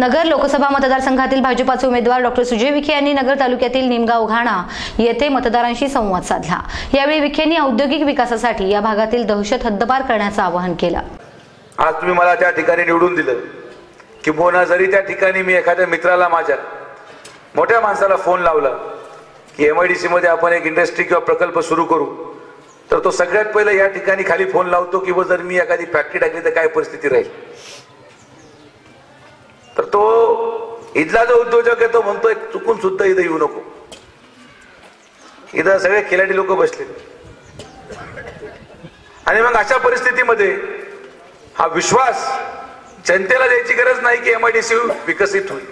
नगर लोकसभा मतदारसंघातील भाजपाचे उमेदवार डॉक्टर सुजय विखे यांनी नगर तालुक्यातील निमगाव घाणा येथे मतदारांशी संवाद साधला. यावेळी विखेंनी औद्योगिक विकासासाठी या भागातील दहशत हद्दपार करण्याचं आवाहन केलं. आज तुम्ही मला त्या ठिकाणी निवडून दिलं किंबहुना जरी त्या ठिकाणी मी एखाद्या मित्राला माझ्या मोठ्या माणसाला फोन लावला की एम आय डी मध्ये आपण एक इंडस्ट्री किंवा प्रकल्प सुरू करू तर तो सगळ्यात पहिलं या ठिकाणी खाली फोन लावतो की जर मी एखादी फॅक्टरी टाकली तर काय परिस्थिती राहील? तर तो इथला जो उद्योजक आहे तो म्हणतोय चुकून सुद्धा इथं येऊ नको. इथं सगळे खिलाडी लोक बसले. आणि मग अशा परिस्थितीमध्ये हा विश्वास जनतेला द्यायची गरज नाही की एमआयडीसी विकसित होईल.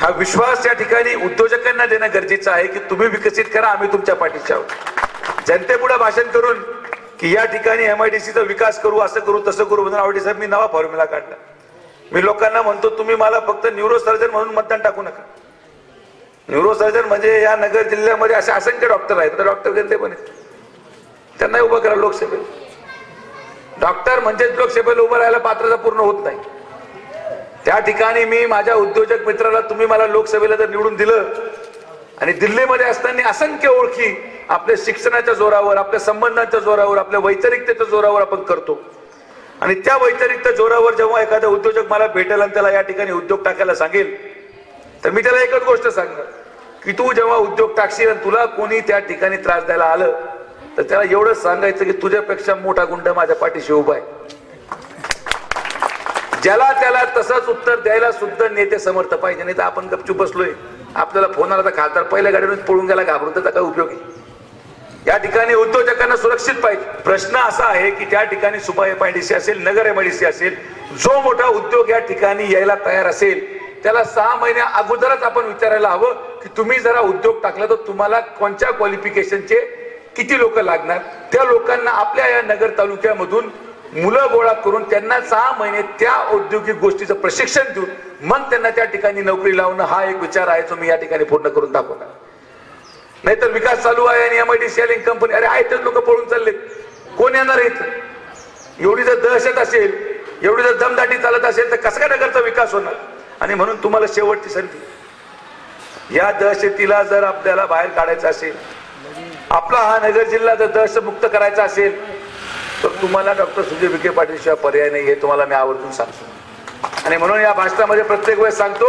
हा विश्वास या ठिकाणी उद्योजकांना देणं गरजेचं आहे की तुम्ही विकसित करा आम्ही तुमच्या पाठीशी आहोत. जनतेपुढे भाषण करून की या ठिकाणी एमआयडीसीचा विकास करू असं करू तसं करू म्हणून आवडी साहेब मी नवा फॉर्म्युला काढला. मी लोकांना म्हणतो तुम्ही मला फक्त न्यूरोसर्जन म्हणून मतदान टाकू नका. न्यूरोसर्जन म्हणजे या नगर जिल्ह्यामध्ये असे असंख्य डॉक्टर आहेत. तर डॉक्टर गेले पण आहेत. त्यांना उभं करा लोकसभेत. डॉक्टर म्हणजेच लोकसभेला उभं राहायला पात्रता पूर्ण होत नाही. त्या ठिकाणी मी माझ्या उद्योजक मित्राला तुम्ही मला लोकसभेला जर निवडून दिलं आणि दिल्लीमध्ये असताना असंख्य ओळखी आपल्या शिक्षणाच्या जोरावर आपल्या संबंधांच्या जोरावर आपल्या वैचारिकतेच्या जोरावर आपण करतो. आणि त्या व्यतिरिक्त जोरावर जेव्हा एखादा उद्योजक मला भेटेल आणि त्याला या ठिकाणी उद्योग टाकायला सांगेल तर मी त्याला एकच गोष्ट सांगणार की तू जेव्हा उद्योग टाकशील आणि तुला कोणी त्या ठिकाणी त्रास द्यायला आलं तर त्याला एवढंच सांगायचं की तुझ्यापेक्षा मोठा गुंड माझ्या पाठीशी उभा आहे. ज्याला त्याला तसंच उत्तर द्यायला सुद्धा नेते समर्थ पाहिजे नाही तर आपण गपचूप बसलोय. आपल्याला फोन आला तर खासदार पहिल्या गाडीवरून पळून गेला घाबरून त्याचा काय उपयोग आहे त्या ठिकाणी उद्योजकांना सुरक्षित पाहिजे. प्रश्न असा आहे की त्या ठिकाणी सुपा एमआयडीसी असेल नगर एमआयडीसी असेल जो मोठा उद्योग या ठिकाणी यायला तयार असेल त्याला सहा महिन्या अगोदरच आपण विचारायला हवं की तुम्ही जरा उद्योग टाकला तर तुम्हाला कोणत्या क्वालिफिकेशनचे किती लोक लागणार? त्या लोकांना आपल्या या नगर तालुक्यामधून मुलं गोळा करून त्यांना सहा महिने त्या औद्योगिक गोष्टीचं प्रशिक्षण देऊन मग त्यांना त्या ठिकाणी नोकरी लावणं हा एक विचार आहे जो मी या ठिकाणी पूर्ण करून दाखवणार. नाहीतर विकास चालू आहे आणि डी सेलिंग कंपनी अरे आहेतच लोक पळून चाललेत. कोण येणार आहेत एवढी जर दहशत असेल एवढी जर दमदाटी चालत असेल तर कसं काय नगरचा विकास होणार? आणि म्हणून तुम्हाला शेवटची संधी. या दहशतीला जर आपल्याला बाहेर काढायचं असेल आपला हा नगर जिल्हा जर दहशतमुक्त करायचा असेल तर तुम्हाला डॉक्टर सुजय विखे पाटीलशिवाय पर्याय नाही हे तुम्हाला मी आवर्जून सांगतो. आणि म्हणून या भाषणामध्ये प्रत्येक वेळेस सांगतो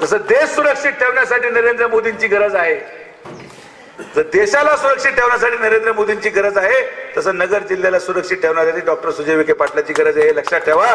जसं देश सुरक्षित ठेवण्यासाठी नरेंद्र मोदींची गरज आहे जर देशाला सुरक्षित ठेवण्यासाठी नरेंद्र मोदींची गरज आहे तसं नगर जिल्ह्याला सुरक्षित ठेवण्यासाठी डॉक्टर सुजय विखे पाटलाची गरज आहे. हे लक्षात ठेवा.